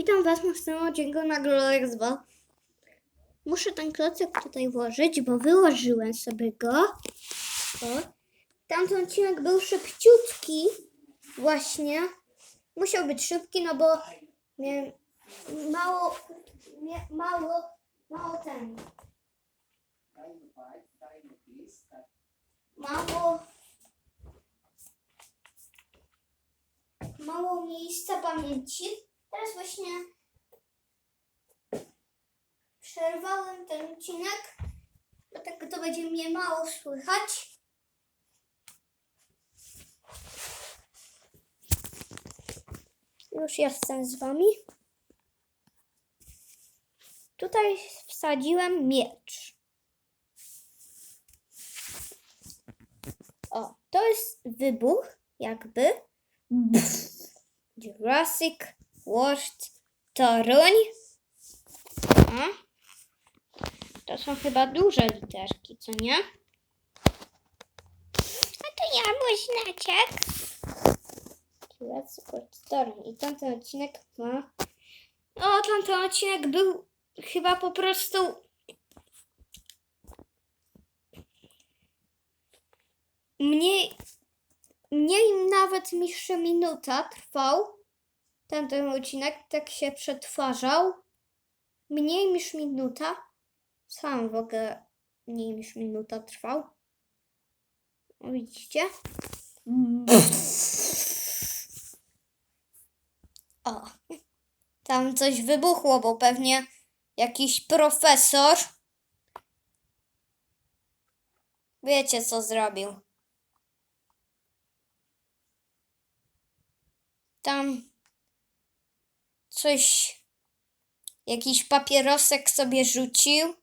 Witam Was na następnym odcinku na Glorek 2. Muszę ten klocek tutaj włożyć, bo wyłożyłem sobie go. O. Tamten odcinek był szybciutki. Właśnie. Musiał być szybki, no bo miałem mało, mia, mało, mało ten. Mało, mało miejsca pamięci. Teraz właśnie przerwałem ten odcinek, dlatego to będzie mnie mało słychać. Już jestem z wami. Tutaj wsadziłem miecz. O, to jest wybuch, jakby. Jurassic World Toruń. A? To są chyba duże literki, co nie? A to ja, World Toruń. I tamten odcinek ma... O, tamten odcinek był chyba po prostu... Mniej, mniej nawet niż minuta trwał ten, ten odcinek, tak się przetwarzał. Mniej niż minuta. Sam w ogóle mniej niż minuta trwał. Widzicie? O, tam coś wybuchło, bo pewnie jakiś profesor. Wiecie, co zrobił. Tam coś, jakiś papierosek sobie rzucił.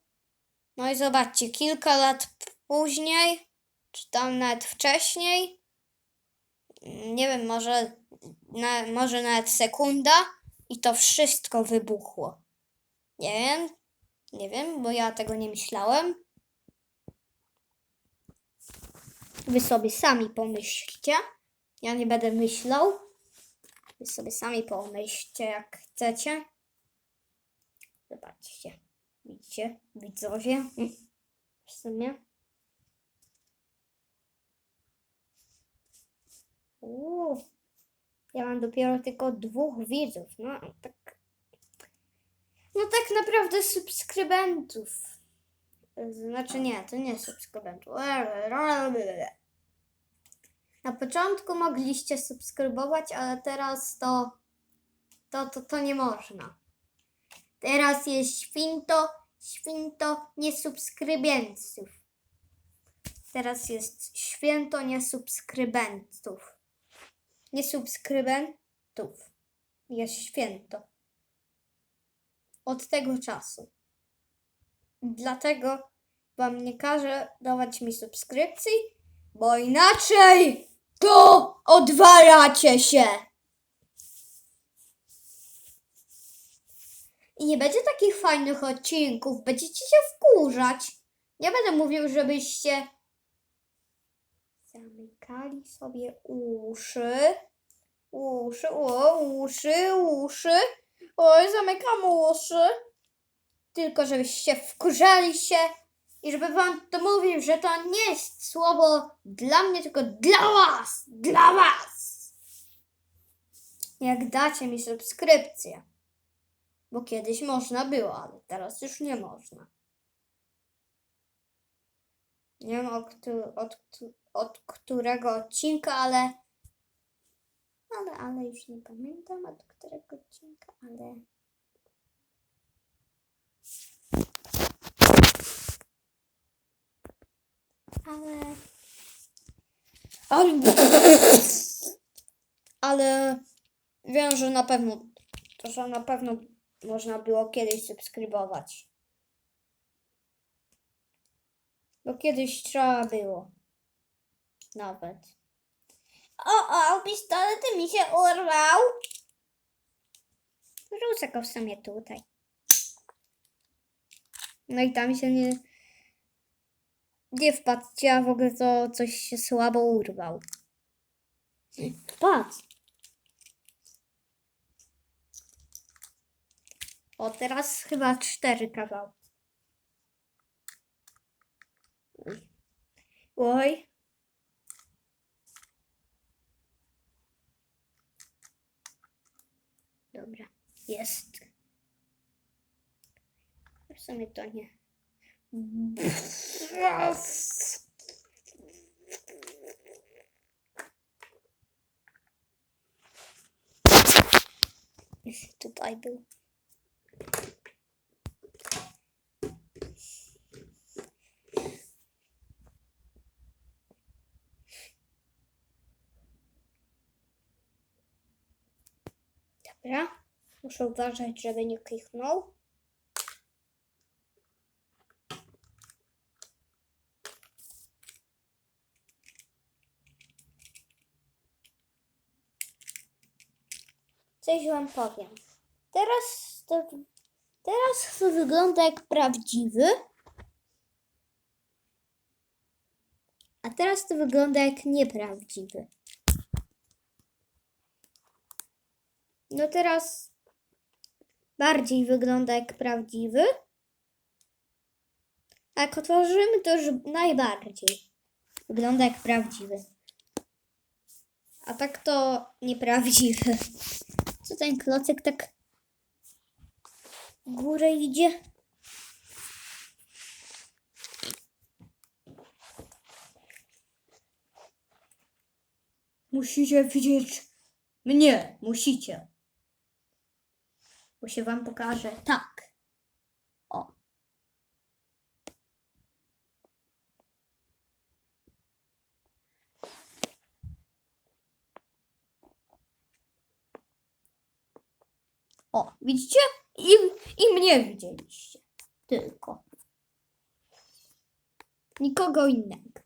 No i zobaczcie, kilka lat później, czy tam nawet wcześniej, nie wiem, może, na, może nawet sekunda i to wszystko wybuchło. Nie wiem, nie wiem, bo ja tego nie myślałem. Wy sobie sami pomyślcie. Ja nie będę myślał. Wy sobie sami pomyślcie, jak chcecie. Zobaczcie. Widzicie? Widzowie. Mm. W sumie. Uuu. Ja mam dopiero tylko dwóch widzów. No, tak. No tak naprawdę subskrybentów. Znaczy nie, to nie subskrybentów. Na początku mogliście subskrybować, ale teraz to, to, to, to nie można. Teraz jest święto, święto niesubskrybentów. Teraz jest święto niesubskrybentów. Niesubskrybentów. Jest święto. Od tego czasu. Dlatego wam nie każę dawać mi subskrypcji, bo inaczej to odwalacie się. I nie będzie takich fajnych odcinków, będziecie się wkurzać. Nie będę mówił, żebyście zamykali sobie uszy. Uszy, o, uszy, uszy. Oj, zamykam uszy. Tylko żebyście wkurzali się i żeby wam to mówił, że to nie jest słowo dla mnie, tylko dla was, dla was. Jak dacie mi subskrypcję. Bo kiedyś można było, ale teraz już nie można. Nie wiem od, od, od którego odcinka, ale. Ale, ale już nie pamiętam od którego odcinka, ale. Ale. Ale. Ale wiem, że na pewno. To, że na pewno można było kiedyś subskrybować. Bo kiedyś trzeba było. Nawet. O, o, pistolet mi się urwał. Rzucę go w sumie tutaj. No i tam się nie... Nie wpadźcie, a w ogóle to coś się słabo urwał. Patrz. O, teraz chyba cztery kawałki. Oj. Dobra, jest. W sumie to nie. Tutaj był. Dobra. Muszę uważać, żeby nie kliknął. Coś wam powiem. Teraz to, teraz to wygląda jak prawdziwy. A teraz to wygląda jak nieprawdziwy. No teraz bardziej wygląda jak prawdziwy. A jak otworzymy, to już najbardziej wygląda jak prawdziwy. A tak to nieprawdziwy. Co ten klocek tak w górę idzie? Musicie widzieć mnie, musicie. Bo się wam pokaże tak. O. O, widzicie? I, I mnie widzieliście. Tylko. Nikogo innego.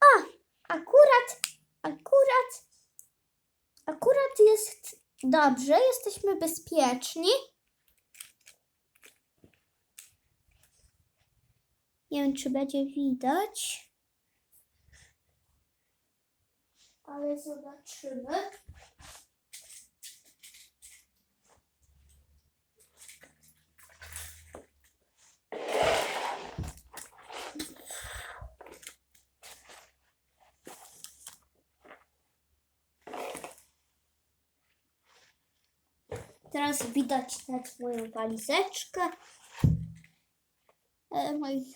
A, akurat, akurat, akurat jest dobrze, jesteśmy bezpieczni. Nie wiem, czy będzie widać. Ale zobaczymy. Teraz widać nawet moją walizeczkę. E, moich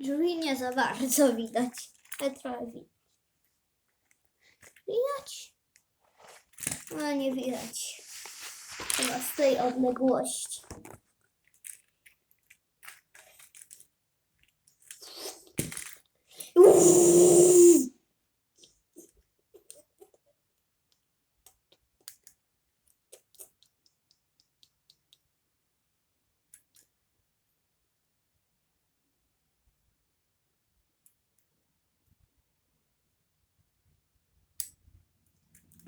drzwi nie za bardzo widać. Ale widać. Widać? No nie widać. Chyba z tej odległości. Uuu.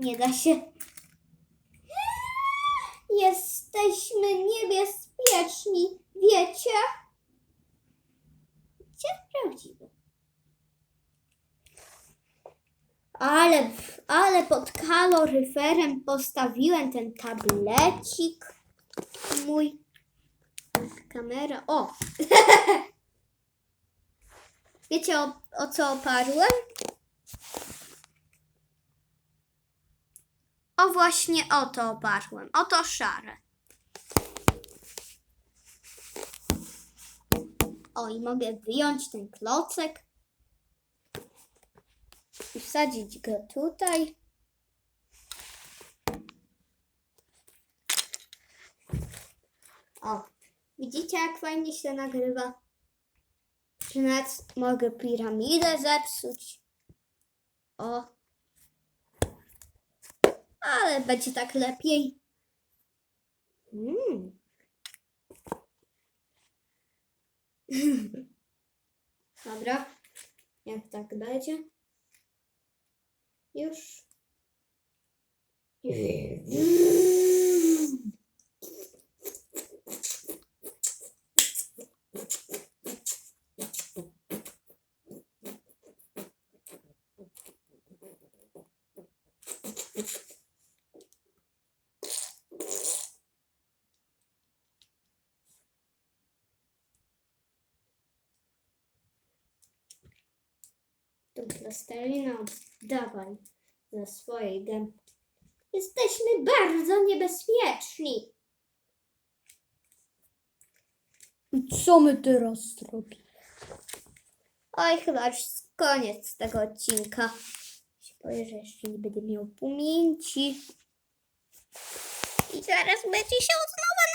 Nie da się. Jesteśmy niebezpieczni, wiecie? Gdzie prawdziwy? Ale, ale pod kaloryferem postawiłem ten tablecik. Mój kamera. O! Wiecie o, o co oparłem? O właśnie o to oparłem. Oto szare. O i mogę wyjąć ten klocek i wsadzić go tutaj. O, widzicie jak fajnie się nagrywa? Że nawet mogę piramidę zepsuć. O, ale będzie tak lepiej. Mm. Dobra, jak tak będzie? Już. Plastelina, dawaj za swoje gębki. Jesteśmy bardzo niebezpieczni. I co my teraz zrobimy? Oj, chyba już koniec tego odcinka. Boję, że jeszcze nie będę miał pamięci. I zaraz będzie się od nowa